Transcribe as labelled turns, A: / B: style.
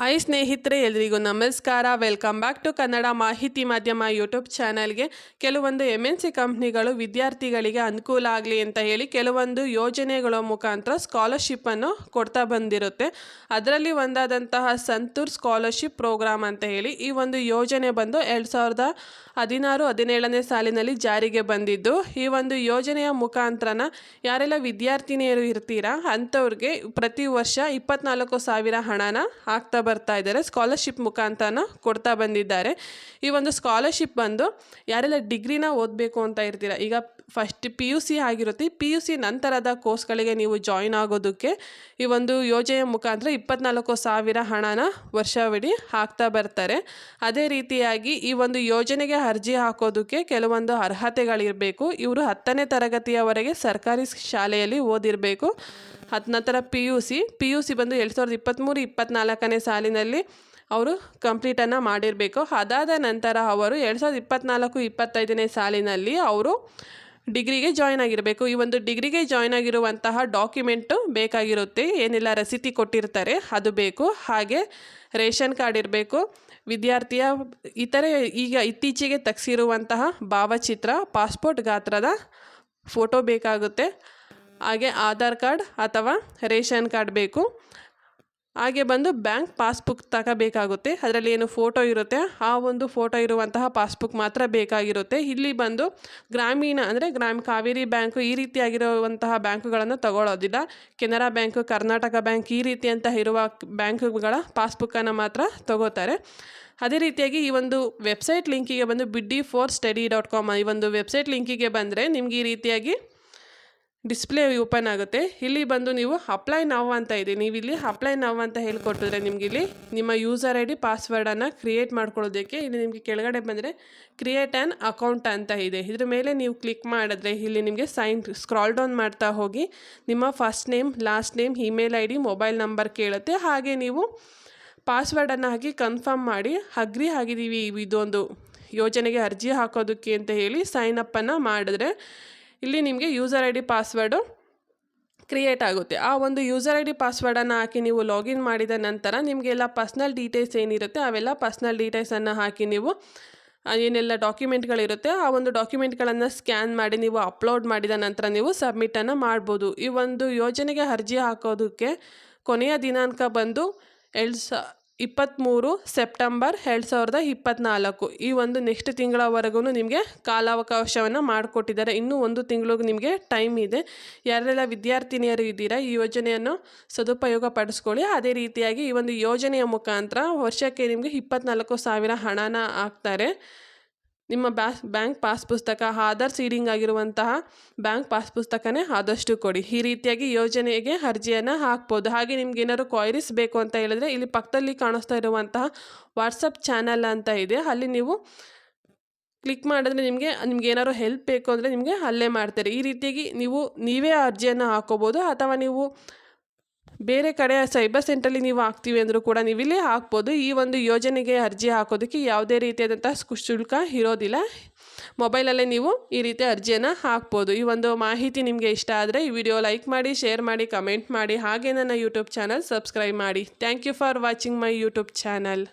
A: Hi ಸ್ನೇಹಿತರೆ, ಎಲ್ರಿಗೂ ನಮಸ್ಕಾರ. ವೆಲ್ಕಮ್ ಬ್ಯಾಕ್ ಟು ಕನ್ನಡ ಮಾಹಿತಿ ಮಾಧ್ಯಮ ಯೂಟ್ಯೂಬ್ ಚಾನಲ್ಗೆ. ಕೆಲವೊಂದು ಎಂ ಎನ್ ಸಿ ಕಂಪ್ನಿಗಳು ವಿದ್ಯಾರ್ಥಿಗಳಿಗೆ ಅನುಕೂಲ ಆಗಲಿ ಅಂತ ಹೇಳಿ ಕೆಲವೊಂದು ಯೋಜನೆಗಳ ಮುಖಾಂತರ ಸ್ಕಾಲರ್ಶಿಪ್ಪನ್ನು ಕೊಡ್ತಾ ಬಂದಿರುತ್ತೆ. ಅದರಲ್ಲಿ ಒಂದಾದಂತಹ ಸಂತೂರ್ ಸ್ಕಾಲರ್ಶಿಪ್ ಪ್ರೋಗ್ರಾಮ್ ಅಂತ ಹೇಳಿ ಈ ಒಂದು ಯೋಜನೆ ಬಂದು ಎರಡು ಸಾವಿರದ ಹದಿನಾರು, ಹದಿನೇಳನೇ ಸಾಲಿನಲ್ಲಿ ಜಾರಿಗೆ ಬಂದಿದ್ದು. ಈ ಒಂದು ಯೋಜನೆಯ ಮುಖಾಂತರನ ಯಾರೆಲ್ಲ ವಿದ್ಯಾರ್ಥಿನಿಯರು ಇರ್ತೀರಾ, ಅಂಥವ್ರಿಗೆ ಪ್ರತಿ ವರ್ಷ ಇಪ್ಪತ್ನಾಲ್ಕು ಸಾವಿರ ಹಣನ ಹಾಕ್ತಾ ಬರ್ತಾ ಇದ್ದಾರೆ. ಸ್ಕಾಲರ್ಶಿಪ್ ಮುಖಾಂತರನ ಕೊಡ್ತಾ ಬಂದಿದ್ದಾರೆ. ಈ ಒಂದು ಸ್ಕಾಲರ್ಶಿಪ್ ಬಂದು ಯಾರೆಲ್ಲ ಡಿಗ್ರಿನ ಓದಬೇಕು ಅಂತ ಇರ್ತೀರ? ಈಗ ಫಸ್ಟ್ ಪಿ ಯು ಸಿ ಆಗಿರುತ್ತೆ. ಪಿ ಯು ಸಿ ನಂತರದ ಕೋರ್ಸ್ಗಳಿಗೆ ನೀವು ಜಾಯಿನ್ ಆಗೋದಕ್ಕೆ ಈ ಒಂದು ಯೋಜನೆಯ ಮುಖಾಂತರ ಇಪ್ಪತ್ನಾಲ್ಕು ಸಾವಿರ ಹಣನ ವರ್ಷವಿಡೀ ಹಾಕ್ತಾ ಬರ್ತಾರೆ. ಅದೇ ರೀತಿಯಾಗಿ ಈ ಒಂದು ಯೋಜನೆಗೆ ಅರ್ಜಿ ಹಾಕೋದಕ್ಕೆ ಕೆಲವೊಂದು ಅರ್ಹತೆಗಳಿರಬೇಕು. ಇವರು ಹತ್ತನೇ ತರಗತಿಯವರೆಗೆ ಸರ್ಕಾರಿ ಶಾಲೆಯಲ್ಲಿ ಓದಿರಬೇಕು. ಹತ್ತು ನಂತರ P U C P U C ಬಂದು ಎರಡು ಸಾವಿರದ ಇಪ್ಪತ್ತ್ಮೂರು ಇಪ್ಪತ್ತ್ನಾಲ್ಕನೇ ಸಾಲಿನಲ್ಲಿ ಅವರು ಕಂಪ್ಲೀಟನ್ನು ಮಾಡಿರಬೇಕು. ಅದಾದ ನಂತರ ಅವರು ಎರಡು ಸಾವಿರದ ಇಪ್ಪತ್ತ್ನಾಲ್ಕು ಇಪ್ಪತ್ತೈದನೇ ಸಾಲಿನಲ್ಲಿ ಅವರು ಡಿಗ್ರಿಗೆ ಜಾಯ್ನ್ ಆಗಿರಬೇಕು. ಈ ಒಂದು ಡಿಗ್ರಿಗೆ ಜಾಯ್ನ್ ಆಗಿರುವಂತಹ ಡಾಕ್ಯುಮೆಂಟು ಬೇಕಾಗಿರುತ್ತೆ. ಏನೆಲ್ಲ, ರಸೀತಿ ಕೊಟ್ಟಿರ್ತಾರೆ, ಅದು ಬೇಕು. ಹಾಗೆ ರೇಷನ್ ಕಾರ್ಡ್ ಇರಬೇಕು. ವಿದ್ಯಾರ್ಥಿಯ ಇತರೆ ಈಗ ಇತ್ತೀಚೆಗೆ ತಗ್ಸಿರುವಂತಹ ಭಾವಚಿತ್ರ ಪಾಸ್ಪೋರ್ಟ್ ಗಾತ್ರದ ಫೋಟೋ ಬೇಕಾಗುತ್ತೆ. ಹಾಗೆ ಆಧಾರ್ ಕಾರ್ಡ್ ಅಥವಾ ರೇಷನ್ ಕಾರ್ಡ್ ಬೇಕು. ಹಾಗೆ ಬಂದು ಬ್ಯಾಂಕ್ ಪಾಸ್ಬುಕ್ ತಗೋಬೇಕಾಗುತ್ತೆ. ಅದರಲ್ಲಿ ಏನು ಫೋಟೋ ಇರುತ್ತೆ, ಆ ಒಂದು ಫೋಟೋ ಇರುವಂತಹ ಪಾಸ್ಬುಕ್ ಮಾತ್ರ ಬೇಕಾಗಿರುತ್ತೆ. ಇಲ್ಲಿ ಬಂದು ಗ್ರಾಮೀಣ ಅಂದರೆ ಗ್ರಾಮ ಕಾವೇರಿ ಬ್ಯಾಂಕು ಈ ರೀತಿಯಾಗಿರುವಂತಹ ಬ್ಯಾಂಕುಗಳನ್ನು ತಗೊಳ್ಳೋದಿಲ್ಲ ಕೆನರಾ ಬ್ಯಾಂಕು, ಕರ್ನಾಟಕ ಬ್ಯಾಂಕ್ ಈ ರೀತಿ ಅಂತ ಇರುವ ಬ್ಯಾಂಕುಗಳ ಪಾಸ್ಬುಕ್ಕನ್ನು ಮಾತ್ರ ತಗೋತಾರೆ. ಅದೇ ರೀತಿಯಾಗಿ ಈ ಒಂದು ವೆಬ್ಸೈಟ್ ಲಿಂಕಿಗೆ ಬಂದು buddy four study dot com ಈ ಒಂದು ವೆಬ್ಸೈಟ್ ಲಿಂಕಿಗೆ ಬಂದರೆ ನಿಮಗೆ ಈ ರೀತಿಯಾಗಿ ಡಿಸ್ಪ್ಲೇ ಓಪನ್ ಆಗುತ್ತೆ. ಇಲ್ಲಿ ಬಂದು ನೀವು ಅಪ್ಲೈ ನಾವು ಅಂತ ಇದೆ. ನೀವು ಇಲ್ಲಿ ಅಪ್ಲೈ ನಾವು ಅಂತ ಹೇಳ್ಕೊಟ್ಟಿದ್ರೆ ನಿಮ್ಗೆ ಇಲ್ಲಿ ನಿಮ್ಮ ಯೂಸರ್ ಐ ಡಿ ಪಾಸ್ವರ್ಡನ್ನು ಕ್ರಿಯೇಟ್ ಮಾಡ್ಕೊಳ್ಳೋದಕ್ಕೆ ಇಲ್ಲಿ ನಿಮಗೆ ಕೆಳಗಡೆ ಬಂದರೆ ಕ್ರಿಯೇಟ್ ಆ್ಯನ್ ಅಕೌಂಟ್ ಅಂತ ಇದೆ. ಇದ್ರ ಮೇಲೆ ನೀವು ಕ್ಲಿಕ್ ಮಾಡಿದ್ರೆ ಇಲ್ಲಿ ನಿಮಗೆ ಸೈನ್ ಸ್ಕ್ರಾಲ್ ಡೌನ್ ಮಾಡ್ತಾ ಹೋಗಿ ನಿಮ್ಮ first name last name email I D mobile number ಕೇಳುತ್ತೆ. ಹಾಗೆ ನೀವು ಪಾಸ್ವರ್ಡನ್ನು ಹಾಕಿ ಕನ್ಫರ್ಮ್ ಮಾಡಿ ಅಗ್ರಿ ಆಗಿದ್ದೀವಿ. ಇದೊಂದು ಯೋಜನೆಗೆ ಅರ್ಜಿ ಹಾಕೋದಕ್ಕೆ ಅಂತ ಹೇಳಿ ಸೈನ್ ಅಪ್ಪನ್ನು ಮಾಡಿದ್ರೆ ಇಲ್ಲಿ ನಿಮಗೆ user I D password create ಆಗುತ್ತೆ. ಆ ಒಂದು ಯೂಸರ್ ಐ ಡಿ ಪಾಸ್ವರ್ಡನ್ನು ಹಾಕಿ ನೀವು ಲಾಗಿನ್ ಮಾಡಿದ ನಂತರ ನಿಮಗೆಲ್ಲ ಪರ್ಸ್ನಲ್ ಡೀಟೇಲ್ಸ್ ಏನಿರುತ್ತೆ ಅವೆಲ್ಲ ಪರ್ಸ್ನಲ್ ಡೀಟೇಲ್ಸನ್ನು ಹಾಕಿ ನೀವು ಏನೆಲ್ಲ ಡಾಕ್ಯುಮೆಂಟ್ಗಳಿರುತ್ತೆ ಆ ಒಂದು ಡಾಕ್ಯುಮೆಂಟ್ಗಳನ್ನು ಸ್ಕ್ಯಾನ್ ಮಾಡಿ ನೀವು ಅಪ್ಲೋಡ್ ಮಾಡಿದ ನಂತರ ನೀವು ಸಬ್ಮಿಟನ್ನು ಮಾಡ್ಬೋದು. ಈ ಒಂದು ಯೋಜನೆಗೆ ಅರ್ಜಿ ಹಾಕೋದಕ್ಕೆ ಕೊನೆಯ ದಿನಾಂಕ ಬಂದು ಎರಡು ಸ ಇಪ್ಪತ್ತ್ಮೂರು ಸೆಪ್ಟೆಂಬರ್ ಎರಡು ಸಾವಿರದ ಇಪ್ಪತ್ತ್ನಾಲ್ಕು ಈ ಒಂದು ನೆಕ್ಸ್ಟ್ ತಿಂಗಳವರೆಗೂ ನಿಮಗೆ ಕಾಲಾವಕಾಶವನ್ನು ಮಾಡಿಕೊಟ್ಟಿದ್ದಾರೆ. ಇನ್ನೂ ಒಂದು ತಿಂಗಳು ನಿಮಗೆ ಟೈಮ್ ಇದೆ. ಯಾರೆಲ್ಲ ವಿದ್ಯಾರ್ಥಿನಿಯರು ಇದ್ದೀರಾ, ಈ ಯೋಜನೆಯನ್ನು ಸದುಪಯೋಗ ಪಡಿಸ್ಕೊಳ್ಳಿ ಅದೇ ರೀತಿಯಾಗಿ ಈ ಒಂದು ಯೋಜನೆಯ ಮುಖಾಂತರ ವರ್ಷಕ್ಕೆ ನಿಮಗೆ ಇಪ್ಪತ್ತ್ನಾಲ್ಕು ಸಾವಿರ ಹಣನ ಹಾಕ್ತಾರೆ. ನಿಮ್ಮ ಬ್ಯಾಸ್, ಬ್ಯಾಂಕ್ ಪಾಸ್ ಪುಸ್ತಕ ಆಧಾರ್ ಸೀಡಿಂಗ್ ಆಗಿರುವಂತಹ ಬ್ಯಾಂಕ್ ಪಾಸ್ ಪುಸ್ತಕನೇ ಆದಷ್ಟು ಕೊಡಿ. ಈ ರೀತಿಯಾಗಿ ಯೋಜನೆಗೆ ಅರ್ಜಿಯನ್ನು ಹಾಕ್ಬೋದು. ಹಾಗೆ ನಿಮ್ಗೆ ಏನಾದರೂ ಕ್ವೈರೀಸ್ ಬೇಕು ಅಂತ ಹೇಳಿದ್ರೆ ಇಲ್ಲಿ ಪಕ್ಕದಲ್ಲಿ ಕಾಣಿಸ್ತಾ ಇರುವಂತಹ ವಾಟ್ಸಪ್ ಚಾನಲ್ ಅಂತ ಇದೆ. ಅಲ್ಲಿ ನೀವು ಕ್ಲಿಕ್ ಮಾಡಿದ್ರೆ ನಿಮಗೆ, ನಿಮ್ಗೆ ಏನಾದರೂ ಹೆಲ್ಪ್ ಬೇಕು ಅಂದರೆ ನಿಮಗೆ ಅಲ್ಲೇ ಮಾಡ್ತಾರೆ. ಈ ರೀತಿಯಾಗಿ ನೀವು ನೀವೇ ಅರ್ಜಿಯನ್ನು ಹಾಕೋಬೋದು ಅಥವಾ ನೀವು ಬೇರೆ ಕಡೆ ಸೈಬರ್ ಸೆಂಟ್ರಲ್ಲಿ ನೀವು ಹಾಕ್ತೀವಿ ಅಂದರೂ ಕೂಡ ನೀವು ಇಲ್ಲಿ ಹಾಕ್ಬೋದು. ಈ ಒಂದು ಯೋಜನೆಗೆ ಅರ್ಜಿ ಹಾಕೋದಕ್ಕೆ ಯಾವುದೇ ರೀತಿಯಾದಂಥ ಶುಲ್ಕ ಇರೋದಿಲ್ಲ. ಮೊಬೈಲಲ್ಲೇ ನೀವು ಈ ರೀತಿ ಅರ್ಜಿಯನ್ನು ಹಾಕ್ಬೋದು. ಈ ಒಂದು ಮಾಹಿತಿ ನಿಮಗೆ ಇಷ್ಟ ಆದರೆ ಈ ವಿಡಿಯೋ ಲೈಕ್ ಮಾಡಿ, ಶೇರ್ ಮಾಡಿ, ಕಮೆಂಟ್ ಮಾಡಿ. ಹಾಗೆ ನನ್ನ ಯೂಟ್ಯೂಬ್ ಚಾನಲ್ ಸಬ್ಸ್ಕ್ರೈಬ್ ಮಾಡಿ. Thank you for watching my YouTube channel.